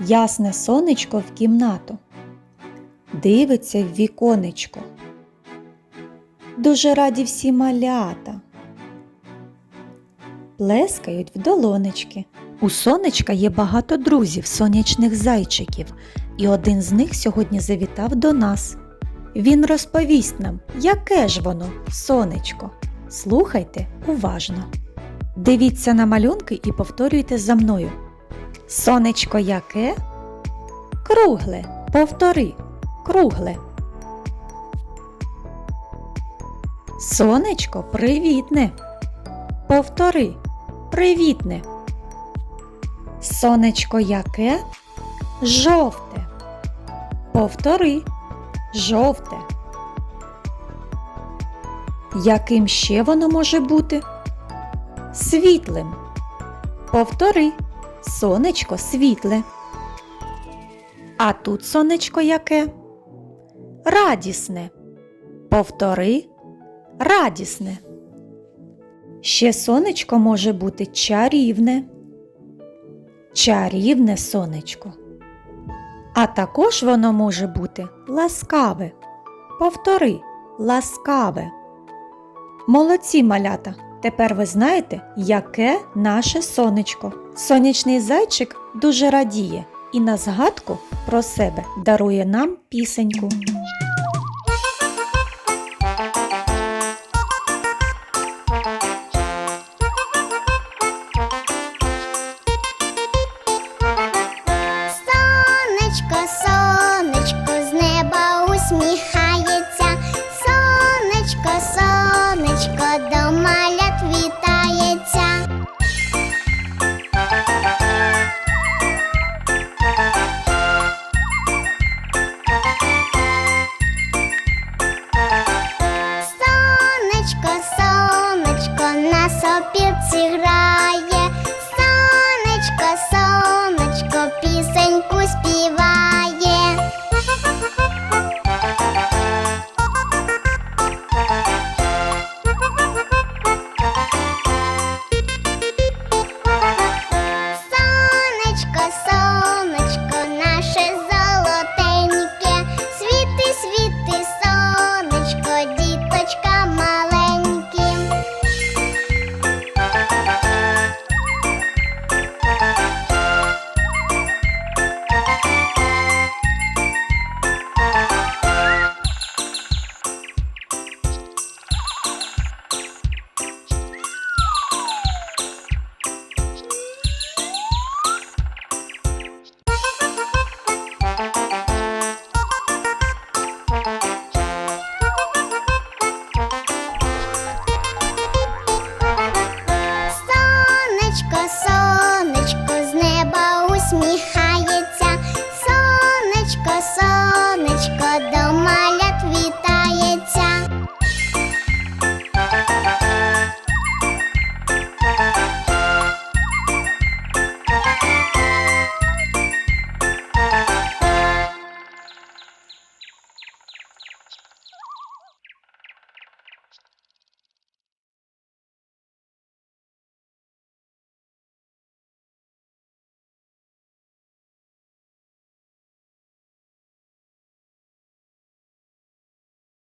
Ясне сонечко в кімнату. Дивиться в віконечко. Дуже раді всі малята. Плескають в долонечки. У сонечка є багато друзів, сонячних зайчиків, і один з них сьогодні завітав до нас. Він розповість нам, яке ж воно сонечко. Слухайте уважно. Дивіться на малюнки і повторюйте за мною. Сонечко яке? Кругле. Повтори. Кругле. Сонечко привітне. Повтори. Привітне. Сонечко яке? Жовте. Повтори. Жовте. Яким ще воно може бути? Світлим. Повтори. Сонечко світле. А тут сонечко яке? Радісне. Повтори. Радісне. Ще сонечко може бути чарівне. Чарівне сонечко. А також воно може бути ласкаве. Повтори ласкаве. Молодці малята! Тепер ви знаєте, яке наше сонечко. Сонячний зайчик дуже радіє і на згадку про себе дарує нам пісеньку.